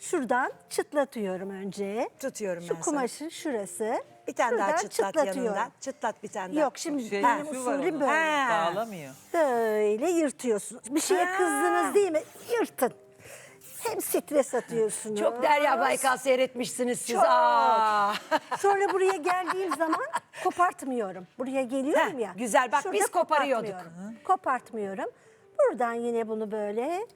şuradan çıtlatıyorum önce. Tutuyorum Şu ben sana. kumaşın şurası. Bir tane daha Şuradan çıtlat çıtlatıyorum. yanından. Çıtlat bir tane daha. Yok şimdi Şey, benim şu var usulüm onun. böyle. Ha. Bağlamıyor. Böyle yırtıyorsunuz. Bir şeye Ha. kızdınız değil mi? Yırtın. Hem stres atıyorsunuz. Çok Derya Baykal seyretmişsiniz siz. Çok. Aa. Sonra buraya geldiğim zaman kopartmıyorum. Buraya geliyorum Heh, ya. güzel. Bak biz koparıyorduk. kopartmıyorum. Kopartmıyorum. Buradan yine bunu böyle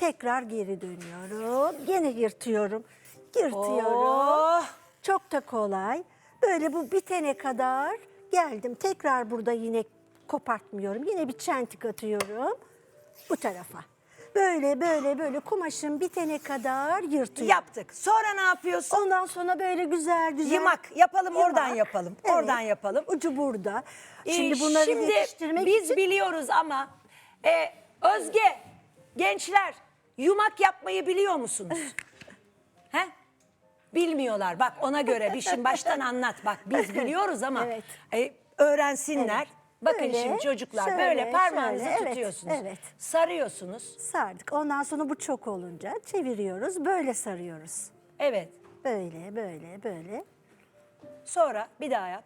tekrar geri dönüyorum. Yine yırtıyorum. Yırtıyorum. Oh. Çok da kolay. Böyle bu bitene kadar geldim. Tekrar burada yine kopartmıyorum. Yine bir çentik atıyorum bu tarafa. Böyle böyle böyle kumaşın bitene kadar yırtıyorum. Yaptık. Sonra ne yapıyorsun? Ondan sonra böyle güzel güzel. Yımak. Yapalım, oradan yapalım. Oradan yapalım. Ucu burada. Ee, Şimdi bunları Şimdi yetiştirmek biz için biliyoruz ama e, Özge, gençler yumak yapmayı biliyor musunuz? He? Bilmiyorlar. Bak ona göre bir şimdi baştan anlat. Bak biz biliyoruz ama Evet. e, öğrensinler. Bakın Böyle, şimdi çocuklar şöyle, böyle parmağınızı şöyle, evet, tutuyorsunuz. evet. Sarıyorsunuz. sardık. Ondan sonra bu çok olunca çeviriyoruz. Böyle sarıyoruz. Evet. Böyle böyle böyle. Sonra bir daha yap.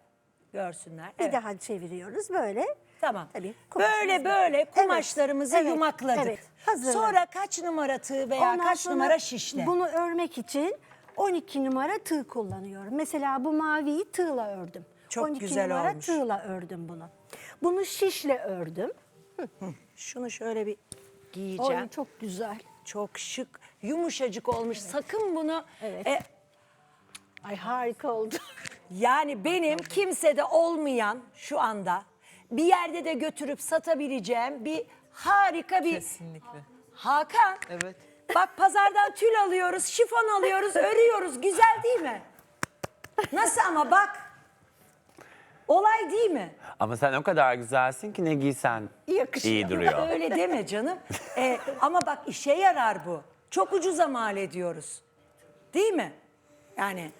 Görsünler. Bir Evet. daha çeviriyoruz böyle. Tamam. Tabii, kumaşımız böyle böyle. Evet, kumaşlarımızı evet, yumakladık. evet. Hazırladık. Sonra kaç numara tığ veya Ondan kaç sonra numara şişle? Bunu örmek için 12 numara tığ kullanıyorum. Mesela bu maviyi tığla ördüm. Çok 12 güzel numara olmuş. tığla ördüm bunu. Bunu şişle ördüm. Şunu şöyle bir giyeceğim. Oy, çok güzel. Çok şık, yumuşacık olmuş. Sakın bunu Evet. e, Ay harika oldu. Yani benim kimsede olmayan şu anda bir yerde de götürüp satabileceğim bir harika bir Kesinlikle. Hakan. Evet. Bak pazardan tül alıyoruz, şifon alıyoruz, örüyoruz. Güzel değil mi? Nasıl ama bak. Olay değil mi? Ama sen o kadar güzelsin ki ne giysen Yakışıyor. iyi duruyor. Öyle deme canım. Ee, ama bak işe yarar bu. Çok ucuza mal ediyoruz. Değil mi? Yani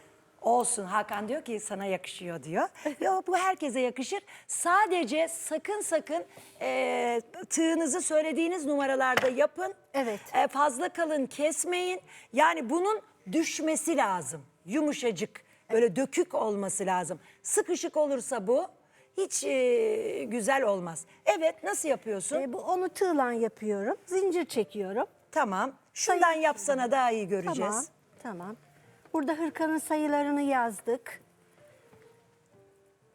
olsun Hakan diyor ki sana yakışıyor diyor. Yok bu herkese yakışır. Sadece sakın sakın e, tığınızı söylediğiniz numaralarda yapın. Evet. E, fazla kalın kesmeyin. Yani bunun düşmesi lazım. Yumuşacık böyle dökük olması lazım. Sıkışık olursa bu hiç e, güzel olmaz. Evet nasıl yapıyorsun? E, bu onu tığla yapıyorum. Zincir çekiyorum. Tamam. Şundan yapsana daha iyi göreceğiz. Tamam. Tamam. Burada hırkanın sayılarını yazdık.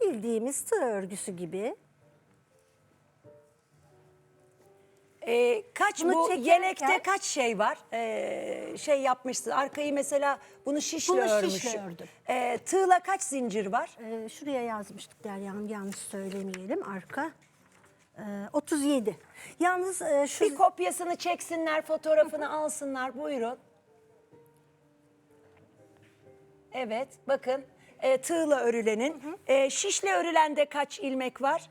Bildiğimiz tığ örgüsü gibi. Ee, kaç Bunu bu çekerken- yelekte kaç şey var? Ee, şey yapmışsın. Arkayı mesela bunu şişle Bunu şişle ördüm. Ee, tığla kaç zincir var? Ee, şuraya yazmıştık Derya Hanım yanlış söylemeyelim. Arka. Ee, 37. Yalnız e, şu Bir kopyasını çeksinler, fotoğrafını alsınlar. Buyurun. Evet, bakın e, tığla örülenin. E, şişle örülende kaç ilmek var?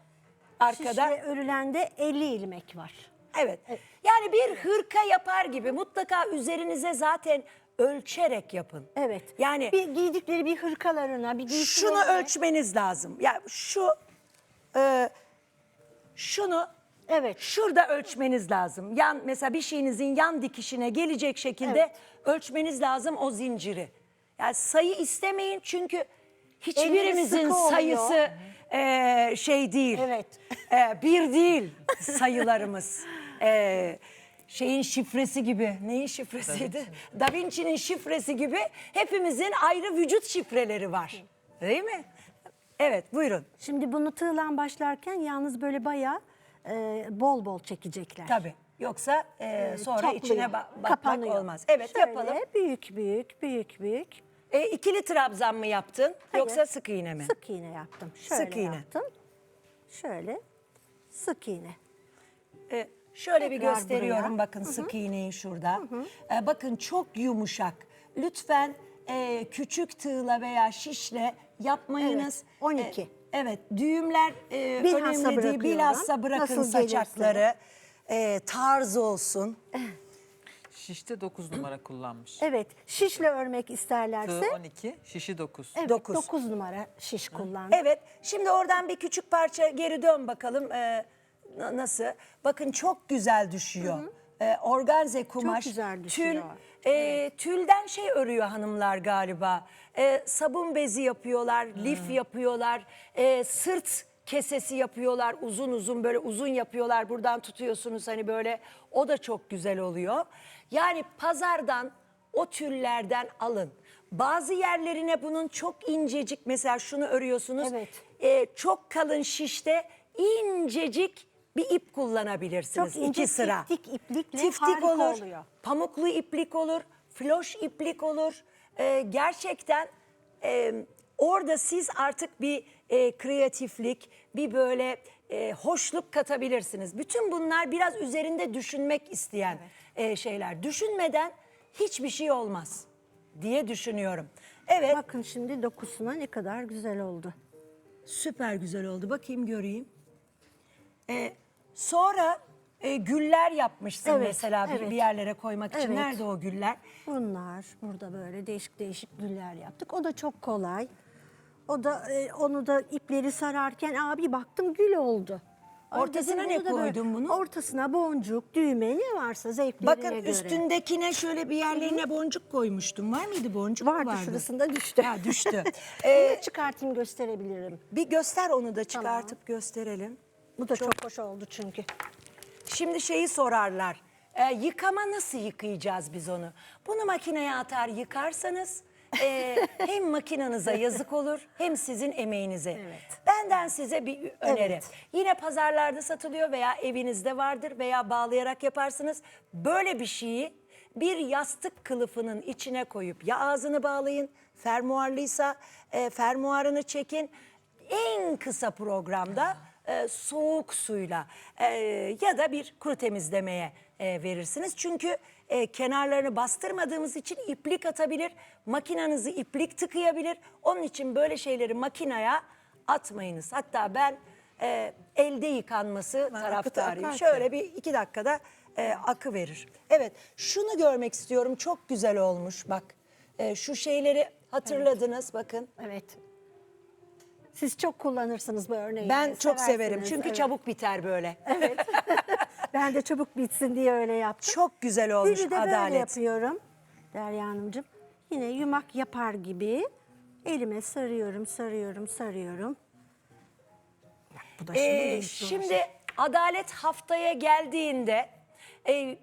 Arkada. şişle örülende 50 ilmek var. Evet. Yani bir hırka yapar gibi mutlaka üzerinize zaten ölçerek yapın. Evet. Yani bir giydikleri bir hırkalarına, bir şunu giysilerine- ölçmeniz lazım. Ya şu e, şunu Evet. şurada ölçmeniz lazım. Yan mesela bir şeyinizin yan dikişine gelecek şekilde Evet. ölçmeniz lazım o zinciri. Yani sayı istemeyin çünkü hiçbirimizin sıkı oluyor. sayısı e, şey değil. Evet. E, bir değil sayılarımız. E, şeyin şifresi gibi. Neyin şifresiydi? Da Vinci'nin şifresi gibi hepimizin ayrı vücut şifreleri var. Değil mi? Evet buyurun. Şimdi bunu tığla başlarken yalnız böyle bayağı e, bol bol çekecekler. Tabii. Yoksa e, sonra Topluyor, içine ba- batmak kapanıyor. olmaz. Evet Şöyle yapalım. büyük büyük büyük büyük. E, ikili trabzan mı yaptın Hayır. yoksa sık iğne mi? Sık iğne yaptım. Şöyle Sık iğne. yaptım. Şöyle sık iğne. E, şöyle bir Tekrar gösteriyorum buraya. bakın sık iğneyi şurada. E, bakın çok yumuşak. Lütfen e, küçük tığla veya şişle yapmayınız. Evet, 12. E, evet düğümler e, Bilhassa önemli değil. bırakıyorum. Bilhassa bırakın Nasıl gelirse. saçakları. E, tarz olsun. Şişte 9 numara kullanmış. Evet şişle örmek isterlerse Tığ 12, şişi 9. evet, dokuz. 9 numara şiş kullan. Evet. Şimdi oradan bir küçük parça geri dön bakalım. Ee, na- nasıl? Bakın çok güzel düşüyor. e, organze kumaş, güzel tül, düşüyor. e, tülden şey örüyor hanımlar galiba. E, sabun bezi yapıyorlar, lif yapıyorlar, e, sırt kesesi yapıyorlar, uzun uzun böyle uzun yapıyorlar. Buradan tutuyorsunuz hani böyle o da çok güzel oluyor. Yani pazardan o tüllerden alın. Bazı yerlerine bunun çok incecik mesela şunu örüyorsunuz. Evet. e, çok kalın şişte incecik bir ip kullanabilirsiniz. Çok ince iki sıra. tiftik iplikle Tiftik harika olur, oluyor. pamuklu iplik olur, floş iplik olur. Ee, gerçekten e, orada siz artık bir e, kreatiflik, bir böyle e, hoşluk katabilirsiniz. Bütün bunlar biraz üzerinde düşünmek isteyen e, şeyler. Düşünmeden hiçbir şey olmaz diye düşünüyorum. Evet, Bakın şimdi dokusuna ne kadar güzel oldu. süper güzel oldu. Bakayım göreyim. Ee, sonra e, güller yapmışsın Evet, mesela bir, evet. bir yerlere koymak için. Evet. Nerede o güller? Bunlar burada böyle değişik değişik güller yaptık. O da çok kolay. O da e, onu da ipleri sararken abi baktım gül oldu. Ay Ortasına dedim, ne da böyle- koydun bunu? Ortasına boncuk, düğme ne varsa zevklerine Bakın göre. üstündekine şöyle bir yerlerine boncuk koymuştum. Var mıydı boncuk? mu vardı, şurasında düştü. Ha, düştü. Ee, Ee, çıkartayım gösterebilirim. bir göster onu da çıkartıp gösterelim. Bu da çok, hoş oldu çünkü. Şimdi şeyi sorarlar. e, yıkama nasıl yıkayacağız biz onu? Bunu makineye atar yıkarsanız e, hem makinanıza yazık olur hem sizin emeğinize. Evet. Benden size bir öneri. Evet. Yine pazarlarda satılıyor veya evinizde vardır veya bağlayarak yaparsınız. Böyle bir şeyi bir yastık kılıfının içine koyup ya ağzını bağlayın fermuarlıysa e, fermuarını çekin. En kısa programda e, soğuk suyla e, ya da bir kuru temizlemeye e, verirsiniz. Çünkü e, kenarlarını bastırmadığımız için iplik atabilir, makinanızı iplik tıkayabilir. Onun için böyle şeyleri makinaya atmayınız. Hatta ben e, elde yıkanması taraftarıyım. akar ki. Şöyle bir iki dakikada e, akı verir. Evet şunu görmek istiyorum çok güzel olmuş bak. E, şu şeyleri hatırladınız bakın. Evet. Siz çok kullanırsınız bu örneği. Ben çok severim seversiniz, çünkü evet. çabuk biter böyle. Ben de çabuk bitsin diye öyle yaptım. Çok güzel olmuş Gülü de böyle Adalet. yapıyorum Derya Hanımcığım. Yine yumak yapar gibi elime sarıyorum, sarıyorum, sarıyorum. Bak, Bu da şimdi Ee, değişti şimdi Adalet haftaya geldiğinde e,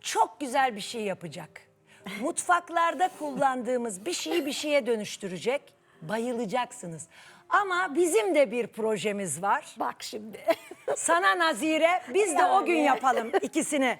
çok güzel bir şey yapacak. Mutfaklarda kullandığımız bir şeyi bir şeye dönüştürecek. Bayılacaksınız. Ama bizim de bir projemiz var. Bak şimdi. Sana Nazire biz de o gün Yani. yapalım ikisini.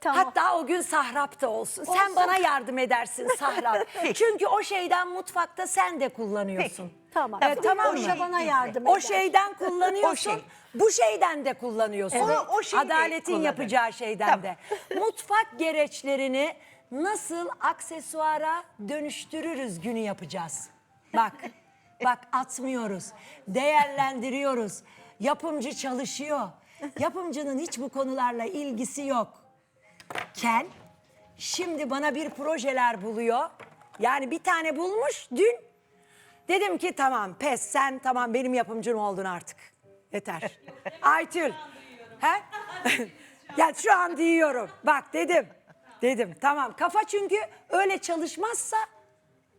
tamam. Hatta o gün Sahrap'ta olsun. Sen bana yardım edersin Sahrap. Çünkü o şeyden mutfakta sen de kullanıyorsun. Tamam. Evet, tamam O mı? da bana yardım O eder. şeyden kullanıyorsun. O şey. Bu şeyden de kullanıyorsun. Evet. O- o şeyi de Adaletin kullanır. yapacağı şeyden de. Mutfak gereçlerini nasıl aksesuara dönüştürürüz günü yapacağız. Bak. Bak atmıyoruz. Değerlendiriyoruz. Yapımcı çalışıyor. Yapımcının hiç bu konularla ilgisi yok. Kel şimdi bana bir projeler buluyor. Yani bir tane bulmuş dün. Dedim ki tamam pes sen tamam benim yapımcım oldun artık. Yeter. Aytül. He? ya şu an diyorum. Bak dedim. Dedim tamam kafa çünkü öyle çalışmazsa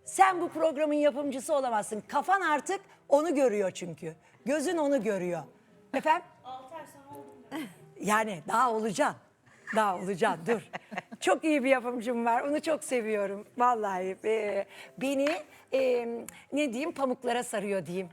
sen bu programın yapımcısı olamazsın. Kafan artık onu görüyor çünkü. Gözün onu görüyor. Efendim? Yani daha olacaksın. Daha olacaksın dur. Çok iyi bir yapımcım var. Onu çok seviyorum. Vallahi e, beni e, ne diyeyim pamuklara sarıyor diyeyim.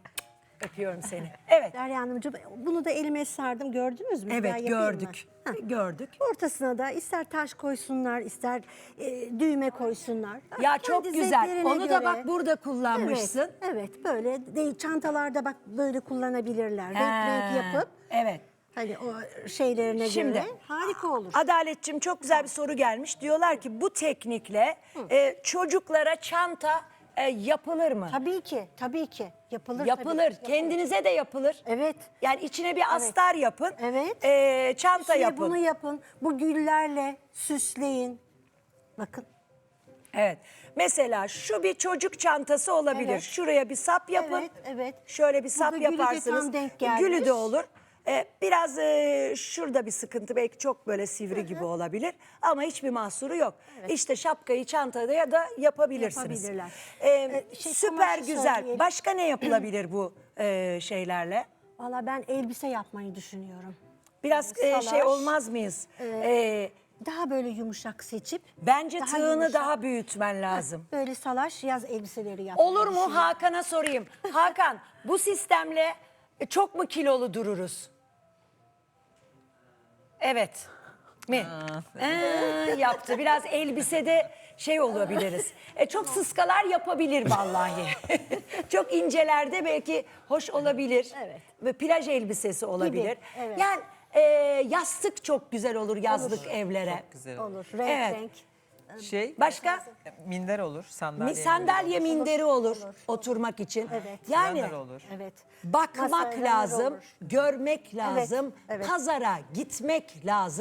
Öpüyorum seni. Evet. Derya Hanımcığım bunu da elime sardım gördünüz mü? Evet gördük. Gördük. Ortasına da ister taş koysunlar, ister e, düğme koysunlar. Ya Kendi çok güzel. zevklerine Onu da göre. bak burada kullanmışsın. Evet, evet böyle değil çantalarda bak böyle kullanabilirler. Renk renk yapıp Evet. hani o şeylerine Şimdi göre harika olur. Adaletçim çok güzel bir soru gelmiş. Diyorlar ki bu teknikle e, çocuklara çanta e, yapılır mı? Tabii ki, tabii ki yapılır. Yapılır. tabii. Kendinize de yapılır. Evet. Yani içine bir astar yapın. Evet. E, çanta İçine yapın. bunu yapın. Bu güllerle süsleyin. Bakın. Evet. Mesela şu bir çocuk çantası olabilir. Evet. Şuraya bir sap yapın. Evet, evet. Şöyle bir sap gülü de yaparsınız. tam denk gelmiş. Gülü de olur. E, biraz e, şurada bir sıkıntı belki çok böyle sivri gibi olabilir ama hiçbir mahsuru yok. İşte şapkayı çantada ya da yapabilirsiniz. Yapabilirler. E, E, şey, süper kumaşı güzel. söyleyelim. Başka ne yapılabilir bu e, şeylerle? Valla ben elbise yapmayı düşünüyorum. Biraz e, şey Salaş. olmaz mıyız? E, Daha böyle yumuşak seçip. bence daha tığını yumuşak. daha büyütmen lazım. Böyle salaş yaz elbiseleri yapmayı Olur mu düşünüyorum. Hakan'a sorayım. Hakan bu sistemle e, çok mu kilolu dururuz? Evet. Mi? Ee, yaptı. Biraz elbisede şey olabiliriz. E, çok sıskalar yapabilir vallahi. çok incelerde belki hoş olabilir. Evet. Ve plaj elbisesi olabilir. evet. Yani e, yastık çok güzel olur yazlık evlere. Güzel olur. Olur renk Evet. renk. Şey, Başka? minder olur, sandalye. Mi- Sandalye minderi olur, oturmak için. Evet. Yani olur. Evet. bakmak Masayla lazım, olur. görmek lazım, evet. pazara gitmek lazım.